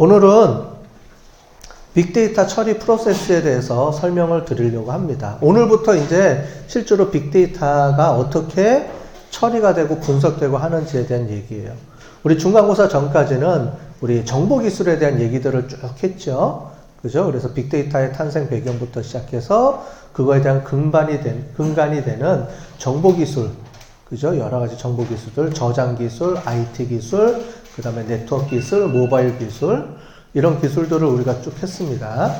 오늘은 빅데이터 처리 프로세스에 대해서 설명을 드리려고 합니다. 오늘부터 이제 실제로 빅데이터가 어떻게 처리가 되고 분석되고 하는지에 대한 얘기예요. 우리 중간고사 전까지는 우리 정보 기술에 대한 얘기들을 쭉 했죠. 그죠? 그래서 빅데이터의 탄생 배경부터 시작해서 그거에 대한 근반이 된, 근간이 되는 정보 기술, 그죠? 여러 가지 정보 기술들, 저장 기술, IT 기술, 그 다음에 네트워크 기술, 모바일 기술, 이런 기술들을 우리가 쭉 했습니다.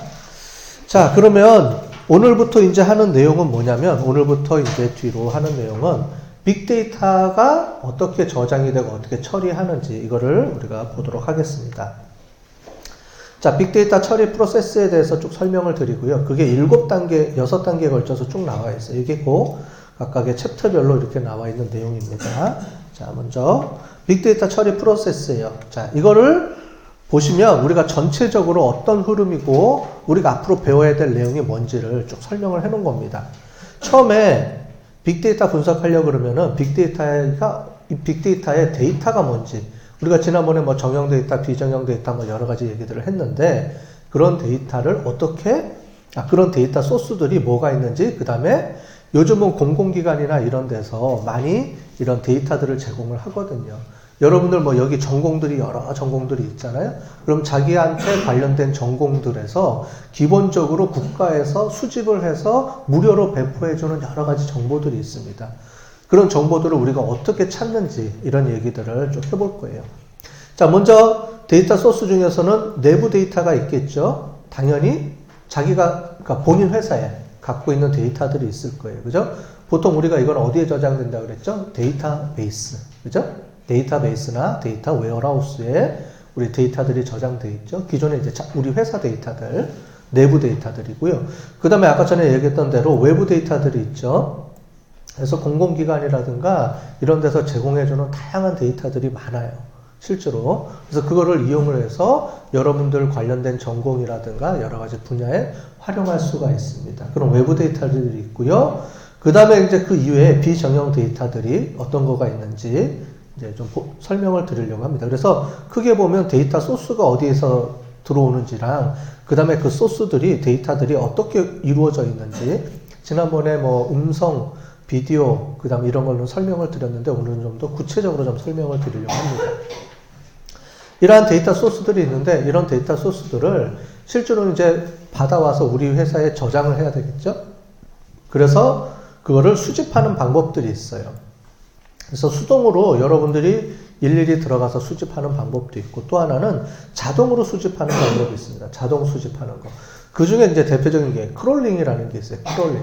자, 그러면 오늘부터 이제 하는 내용은 뭐냐면, 오늘부터 이제 뒤로 하는 내용은 빅데이터가 어떻게 저장이 되고 어떻게 처리하는지 이거를 우리가 보도록 하겠습니다. 자, 빅데이터 처리 프로세스에 대해서 쭉 설명을 드리고요. 그게 일곱 단계, 여섯 단계에 걸쳐서 쭉 나와 있어요. 이게 꼭 각각의 챕터별로 이렇게 나와 있는 내용입니다. 자, 먼저 빅데이터 처리 프로세스예요. 자, 이거를 보시면 우리가 전체적으로 어떤 흐름이고 우리가 앞으로 배워야 될 내용이 뭔지를 쭉 설명을 해 놓은 겁니다. 처음에 빅데이터 분석하려고 그러면은 빅데이터가 이 빅데이터의 데이터가 뭔지 우리가 지난번에 뭐 정형 데이터, 비정형 데이터 뭐 여러 가지 얘기들을 했는데 그런 데이터를 어떻게 아, 그런 데이터 소스들이 뭐가 있는지 그 다음에 요즘은 공공기관이나 이런 데서 많이 이런 데이터들을 제공을 하거든요. 여러분들 뭐 여기 전공들이 여러 전공들이 있잖아요. 그럼 자기한테 관련된 전공들에서 기본적으로 국가에서 수집을 해서 무료로 배포해주는 여러 가지 정보들이 있습니다. 그런 정보들을 우리가 어떻게 찾는지 이런 얘기들을 좀 해볼 거예요. 자, 먼저 데이터 소스 중에서는 내부 데이터가 있겠죠. 당연히 자기가 그러니까 본인 회사에 갖고 있는 데이터들이 있을 거예요. 그죠? 보통 우리가 이건 어디에 저장된다 그랬죠? 데이터베이스. 그죠? 데이터베이스나 데이터 웨어하우스에 우리 데이터들이 저장돼 있죠. 기존에 이제 우리 회사 데이터들, 내부 데이터들이고요. 그 다음에 아까 전에 얘기했던 대로 외부 데이터들이 있죠. 그래서 공공기관이라든가 이런 데서 제공해주는 다양한 데이터들이 많아요. 실제로. 그래서 그거를 이용을 해서 여러분들 관련된 전공이라든가 여러 가지 분야에 활용할 수가 있습니다. 그런 외부 데이터들이 있고요. 그 다음에 이제 그 이외에 비정형 데이터들이 어떤 거가 있는지 이제 좀 설명을 드리려고 합니다. 그래서 크게 보면 데이터 소스가 어디에서 들어오는지랑 그 다음에 그 소스들이 데이터들이 어떻게 이루어져 있는지 지난번에 뭐 음성 비디오, 그 다음 이런 걸로 설명을 드렸는데 오늘은 좀 더 구체적으로 좀 설명을 드리려고 합니다. 이러한 데이터 소스들이 있는데 이런 데이터 소스들을 실제로 이제 받아와서 우리 회사에 저장을 해야 되겠죠? 그래서 그거를 수집하는 방법들이 있어요. 그래서 수동으로 여러분들이 일일이 들어가서 수집하는 방법도 있고 또 하나는 자동으로 수집하는 방법이 있습니다. 자동 수집하는 거. 그 중에 이제 대표적인 게 크롤링이라는 게 있어요. 크롤링.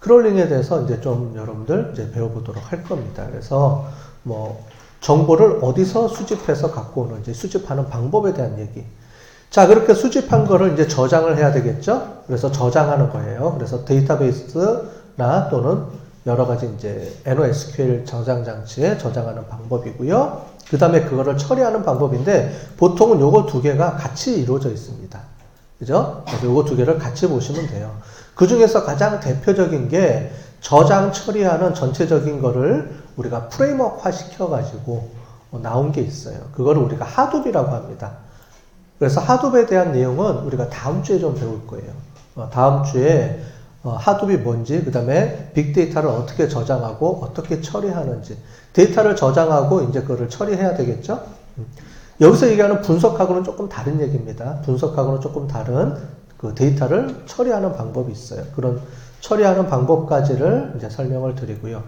크롤링에 대해서 이제 좀 여러분들 이제 배워보도록 할 겁니다. 그래서 뭐 정보를 어디서 수집해서 갖고 오는지 수집하는 방법에 대한 얘기. 자, 그렇게 수집한 거를 이제 저장을 해야 되겠죠? 그래서 저장하는 거예요. 그래서 데이터베이스나 또는 여러 가지 이제 NoSQL 저장 장치에 저장하는 방법이고요. 그 다음에 그거를 처리하는 방법인데 보통은 요거 두 개가 같이 이루어져 있습니다. 그죠? 그래서 요거 두 개를 같이 보시면 돼요. 그 중에서 가장 대표적인 게 저장 처리하는 전체적인 거를 우리가 프레임워크화 시켜가지고 나온 게 있어요. 그거를 우리가 하둡이라고 합니다. 그래서 하둡에 대한 내용은 우리가 다음 주에 좀 배울 거예요. 어, 다음 주에 어, 하둡이 뭔지, 그 다음에 빅데이터를 어떻게 저장하고 어떻게 처리하는지. 데이터를 저장하고 이제 그거를 처리해야 되겠죠? 음. 여기서 얘기하는 분석하고는 조금 다른 얘기입니다. 분석하고는 조금 다른 그 데이터를 처리하는 방법이 있어요. 그런 처리하는 방법까지를 이제 설명을 드리고요.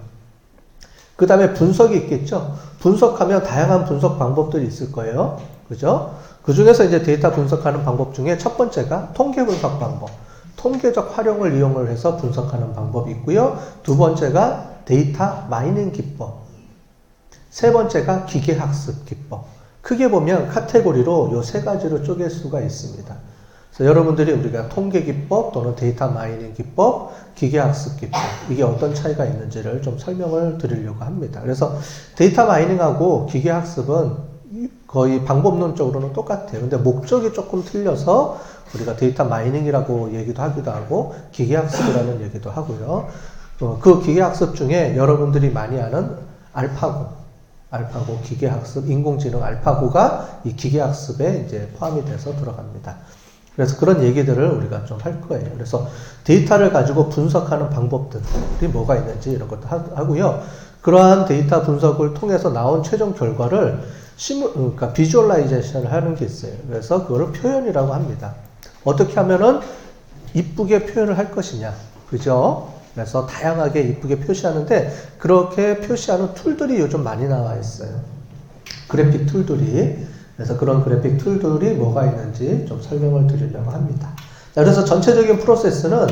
그 다음에 분석이 있겠죠? 분석하면 다양한 분석 방법들이 있을 거예요. 그죠? 그 중에서 이제 데이터 분석하는 방법 중에 첫 번째가 통계 분석 방법. 통계적 활용을 이용을 해서 분석하는 방법이 있고요. 두 번째가 데이터 마이닝 기법. 세 번째가 기계학습 기법. 크게 보면 카테고리로 요 세 가지로 쪼갤 수가 있습니다. 그래서 여러분들이 우리가 통계 기법 또는 데이터 마이닝 기법, 기계학습 기법 이게 어떤 차이가 있는지를 좀 설명을 드리려고 합니다. 그래서 데이터 마이닝하고 기계학습은 거의 방법론적으로는 똑같아요. 근데 목적이 조금 틀려서 우리가 데이터 마이닝이라고 얘기도 하기도 하고 기계학습이라는 얘기도 하고요. 어, 그 기계학습 중에 여러분들이 많이 아는 알파고 알파고 기계학습, 인공지능 알파고가 이 기계학습에 이제 포함이 돼서 들어갑니다. 그래서 그런 얘기들을 우리가 좀 할 거예요. 그래서 데이터를 가지고 분석하는 방법들이 뭐가 있는지 이런 것도 하- 하고요. 그러한 데이터 분석을 통해서 나온 최종 결과를 시뮬, 그러니까 비주얼라이제이션을 하는 게 있어요. 그래서 그거를 표현이라고 합니다. 어떻게 하면은 이쁘게 표현을 할 것이냐. 그죠? 그래서 다양하게 이쁘게 표시하는데 그렇게 표시하는 툴들이 요즘 많이 나와 있어요. 그래픽 툴들이. 그래서 그런 그래픽 툴들이 뭐가 있는지 좀 설명을 드리려고 합니다. 자, 그래서 전체적인 프로세스는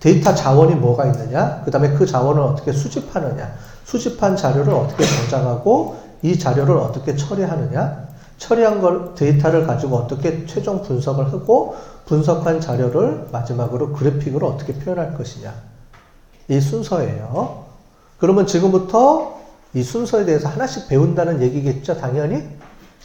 데이터 자원이 뭐가 있느냐, 그 다음에 그 자원을 어떻게 수집하느냐, 수집한 자료를 어떻게 저장하고 이 자료를 어떻게 처리하느냐, 처리한 걸 데이터를 가지고 어떻게 최종 분석을 하고 분석한 자료를 마지막으로 그래픽으로 어떻게 표현할 것이냐. 이 순서예요. 그러면 지금부터 이 순서에 대해서 하나씩 배운다는 얘기겠죠, 당연히?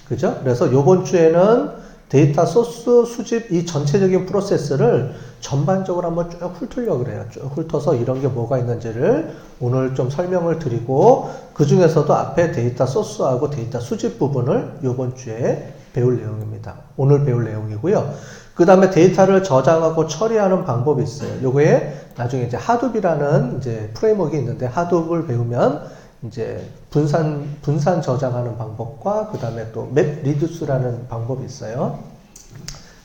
그죠? 그래서 요번 주에는 데이터 소스 수집 이 전체적인 프로세스를 전반적으로 한번 쭉 훑으려고 그래요. 쭉 훑어서 이런 게 뭐가 있는지를 오늘 좀 설명을 드리고 그 중에서도 앞에 데이터 소스하고 데이터 수집 부분을 요번 주에 배울 내용입니다. 오늘 배울 내용이고요. 그 다음에 데이터를 저장하고 처리하는 방법이 있어요. 요거에 나중에 이제 하둡이라는 이제 프레임워크가 있는데 하둡을 배우면 이제 분산 분산 저장하는 방법과 그 다음에 또 맵 리듀스라는 방법이 있어요.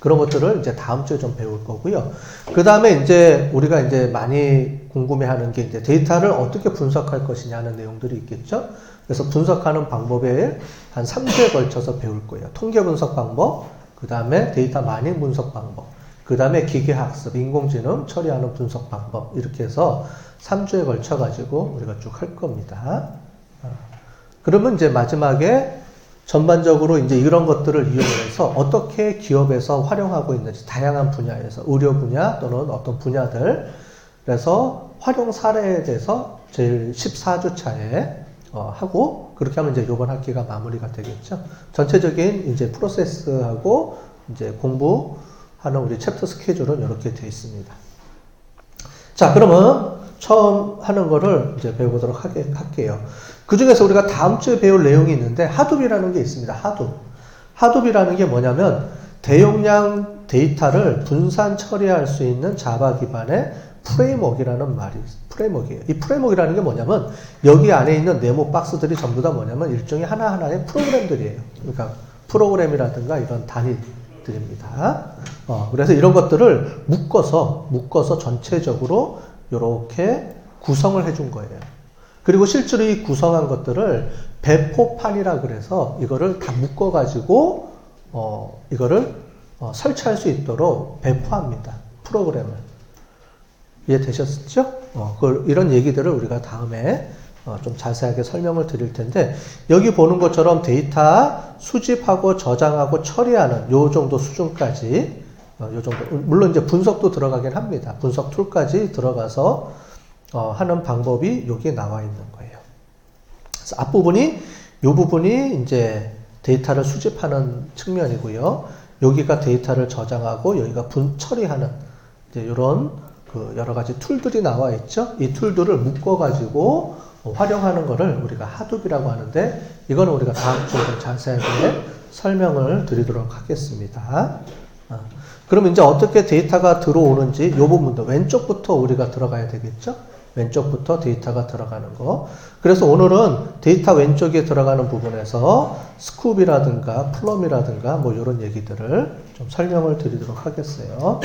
그런 것들을 이제 다음 주에 좀 배울 거고요. 그 다음에 이제 우리가 이제 많이 궁금해하는 게 이제 데이터를 어떻게 분석할 것이냐 하는 내용들이 있겠죠. 그래서 분석하는 방법에 한 3주에 걸쳐서 배울 거예요. 통계 분석 방법, 그 다음에 데이터 마닝 분석 방법, 그 다음에 기계학습, 인공지능 처리하는 분석 방법 이렇게 해서 3주에 걸쳐 가지고 우리가 쭉 할 겁니다. 어. 그러면 이제 마지막에 전반적으로 이제 이런 것들을 이용해서 어떻게 기업에서 활용하고 있는지 다양한 분야에서 의료 분야 또는 어떤 분야들 그래서 활용 사례에 대해서 제일 14주 차에 어, 하고 그렇게 하면 이제 이번 학기가 마무리가 되겠죠. 전체적인 이제 프로세스하고 이제 공부 하는 우리 챕터 스케줄은 이렇게 되어 있습니다. 자, 그러면 처음 하는 거를 이제 배워보도록 하게, 할게요. 그 중에서 우리가 다음 주에 배울 내용이 있는데 하둡이라는 게 있습니다. 하둡. 하둡이라는 게 뭐냐면 대용량 데이터를 분산 처리할 수 있는 자바 기반의 프레임워크라는 말이 프레임워크예요. 이 프레임워크라는 게 뭐냐면 여기 안에 있는 네모 박스들이 전부 다 뭐냐면 일종의 하나하나의 프로그램들이에요. 그러니까 프로그램이라든가 이런 단위 들입니다. 어, 그래서 이런 것들을 묶어서 묶어서 전체적으로 이렇게 구성을 해준 거예요. 그리고 실제로 이 구성한 것들을 배포판이라 그래서 이거를 다 묶어가지고 어, 이거를 어, 설치할 수 있도록 배포합니다. 프로그램을. 이해되셨죠? 어, 그 이런 얘기들을 우리가 다음에 어, 좀 자세하게 설명을 드릴 텐데 여기 보는 것처럼 데이터 수집하고 저장하고 처리하는 요 정도 수준까지 어, 요 정도 물론 이제 분석도 들어가긴 합니다. 분석 툴까지 들어가서 어, 하는 방법이 여기에 나와 있는 거예요. 그래서 앞부분이 요 부분이 이제 데이터를 수집하는 측면이고요. 여기가 데이터를 저장하고 여기가 분 처리하는 이런 그 여러 가지 툴들이 나와 있죠. 이 툴들을 묶어 가지고 활용하는 거를 우리가 하둡이라고 하는데 이거는 우리가 다음 주에 좀 자세하게 설명을 드리도록 하겠습니다. 어, 그럼 이제 어떻게 데이터가 들어오는지 이 부분도 왼쪽부터 우리가 들어가야 되겠죠? 왼쪽부터 데이터가 들어가는 거. 그래서 오늘은 데이터 왼쪽에 들어가는 부분에서 스쿱이라든가 플럼이라든가 뭐 이런 얘기들을 좀 설명을 드리도록 하겠어요.